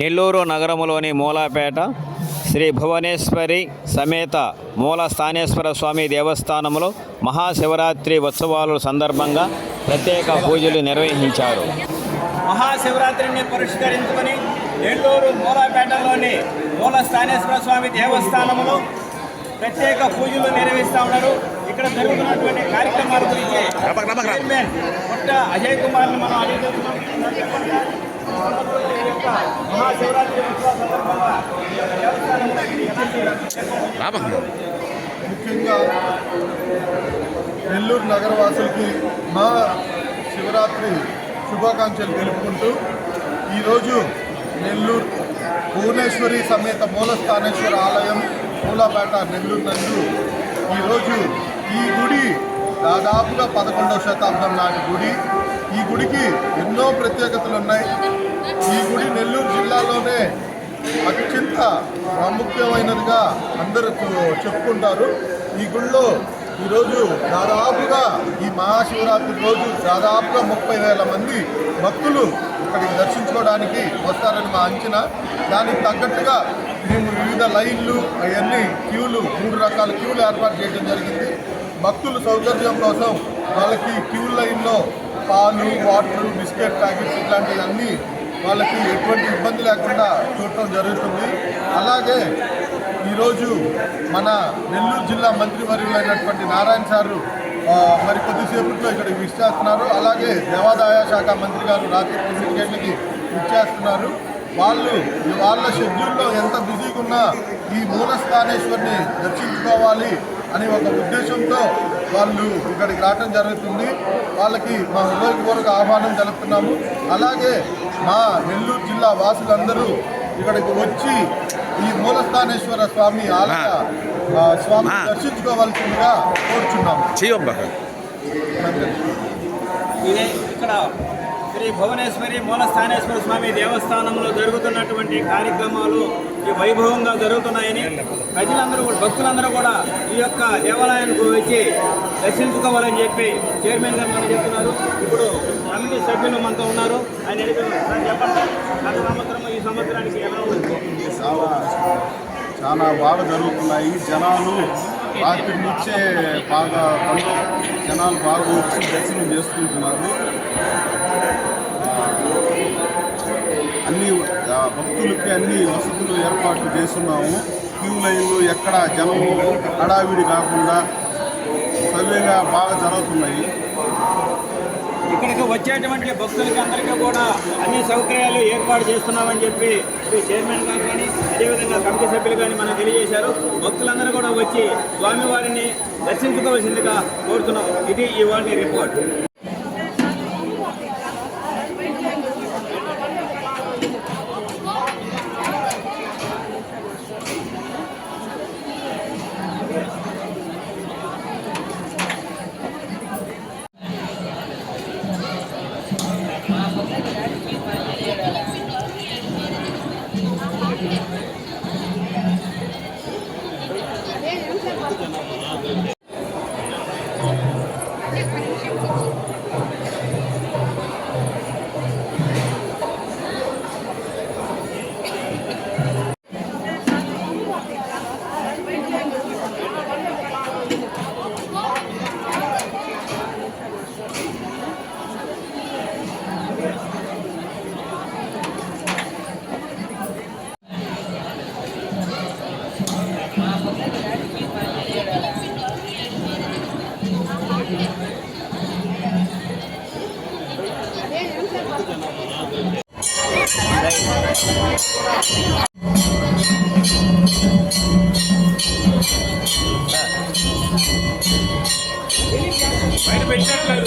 నెల్లూరు నగరములోని మూలాపేట శ్రీ భువనేశ్వరి సమేత మూల స్థానేశ్వర స్వామి దేవస్థానంలో మహాశివరాత్రి ఉత్సవాల సందర్భంగా ప్రత్యేక పూజలు నిర్వహించారు. మహాశివరాత్రిని పురస్కరించుకొని నెల్లూరు మూలాపేటలోని మూల స్థానేశ్వర స్వామి దేవస్థానంలో ప్రత్యేక పూజలు నిర్వహిస్తూ ఉన్నారు. ఇక్కడ జరుగుతున్నటువంటి కార్యక్రమాల గురించి పుట్ట అజయ్ కుమార్ని మనం మహాశివరాత్రి సందర్భంగా ఎలాంటి ముఖ్యంగా నెల్లూరు నగరవాసులకి మా శివరాత్రి శుభాకాంక్షలు తెలుపుకుంటూ ఈరోజు నెల్లూరు భువనేశ్వరి సమేత మూలస్థానేశ్వర ఆలయం మూలాపేట నెల్లూరు నందు ఈరోజు ఈ గుడి దాదాపుగా పదకొండవ శతాబ్దం నాటి గుడి. ఈ గుడికి ఎన్నో ప్రత్యేకతలు ఉన్నాయి. ఈ గుడి నెల్లూరు జిల్లాలోనే అత్యంత ప్రాముఖ్యమైనదిగా అందరూ చెప్పుకుంటారు. ఈ గుడిలో ఈరోజు దాదాపుగా ఈ మహాశివరాత్రి రోజు దాదాపుగా ముప్పై వేల మంది భక్తులు ఇక్కడికి దర్శించుకోవడానికి వస్తారని మా అంచనా. దానికి తగ్గట్టుగా మేము వివిధ లైన్లు అవన్నీ క్యూలు మూడు రకాల క్యూలు ఏర్పాటు చేయడం జరిగింది. భక్తుల సౌకర్యం కోసం వాళ్ళకి క్యూ లైన్లో పాలు వాటర్ బిస్కెట్ ప్యాకెట్స్ ఇట్లాంటివన్నీ వాళ్ళకి ఎటువంటి ఇబ్బంది లేకుండా చూడటం జరుగుతుంది. అలాగే ఈరోజు మన నెల్లూరు జిల్లా మంత్రివర్యులైనటువంటి నారాయణ సారు మరి కొద్దిసేపట్లో ఇక్కడికి విచ్చేస్తున్నారు అలాగే దేవాదాయ శాఖ మంత్రి గారు రాత్రి తొమ్మిది గంటలకి విచ్చేస్తున్నారు వాళ్ళు వాళ్ళ షెడ్యూల్లో ఎంత బిజీగా ఉన్నా ఈ మూలస్థానేశ్వరిని దర్శించుకోవాలి అని ఒక ఉద్దేశంతో వాళ్ళు ఇక్కడికి రావటం జరుగుతుంది. వాళ్ళకి మా హృదయపూర్వక ఆహ్వానం తెలుపుతున్నాము. అలాగే మా నెల్లూరు జిల్లా వాసులందరూ ఇక్కడికి వచ్చి ఈ మూలస్థానేశ్వర స్వామి ఆలయ ఆ, స్వామిని దర్శించుకోవాల్సిందిగా కోరుచున్నాము. ఇక్కడ శ్రీ భువనేశ్వరి మూల స్థానేశ్వర స్వామి దేవస్థానంలో జరుగుతున్నటువంటి కార్యక్రమాలు ఈ వైభవంగా జరుగుతున్నాయని ప్రజలందరూ కూడా భక్తులందరూ కూడా ఈ యొక్క దేవాలయానికి వచ్చి దర్శించుకోవాలని చెప్పి చైర్మన్ గారు మనకు చెప్తున్నారు. ఇప్పుడు కమిటీ సభ్యులు మనతో ఉన్నారు. ఆయన చెప్పండి. గత సంవత్సరం ఈ సంవత్సరానికి ఎలా ఉంది? చాలా చాలా బాగా జరుగుతున్నాయి. జనాలు రాత్రి నుంచే బాగా జనాలు బాగా వచ్చి దర్శనం చేసుకుంటున్నారు. అన్ని భక్తులకి అన్ని వసతులు ఏర్పాట్లు చేస్తున్నాము. క్యూ లైన్లు ఎక్కడ జనం హడావిడి కాకుండా సవ్యంగా బాగా జరుగుతున్నాయి. ఇక్కడికి వచ్చేటువంటి భక్తులకి అందరికీ కూడా అన్ని సౌకర్యాలు ఏర్పాటు చేస్తున్నామని చెప్పి చైర్మన్ గారు కానీ అదేవిధంగా కమిటీ సభ్యులు కానీ మనకు తెలియజేశారు. భక్తులందరూ కూడా వచ్చి స్వామివారిని దర్శించుకోవాల్సిందిగా కోరుతున్నాం. ఇది ఇవాళ రిపోర్ట్. 何ですか? బయట పెట్టినట్లేదు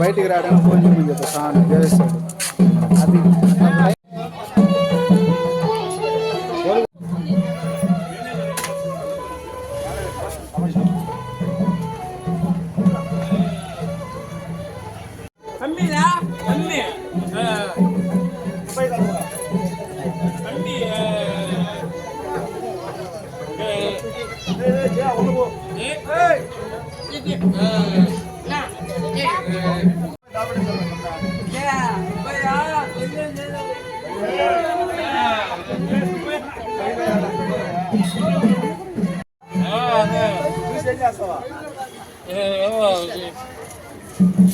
బయటికి రావడానికి ఫోన్ தம்பியா தம்பி தம்பி Yeah, yeah, yeah.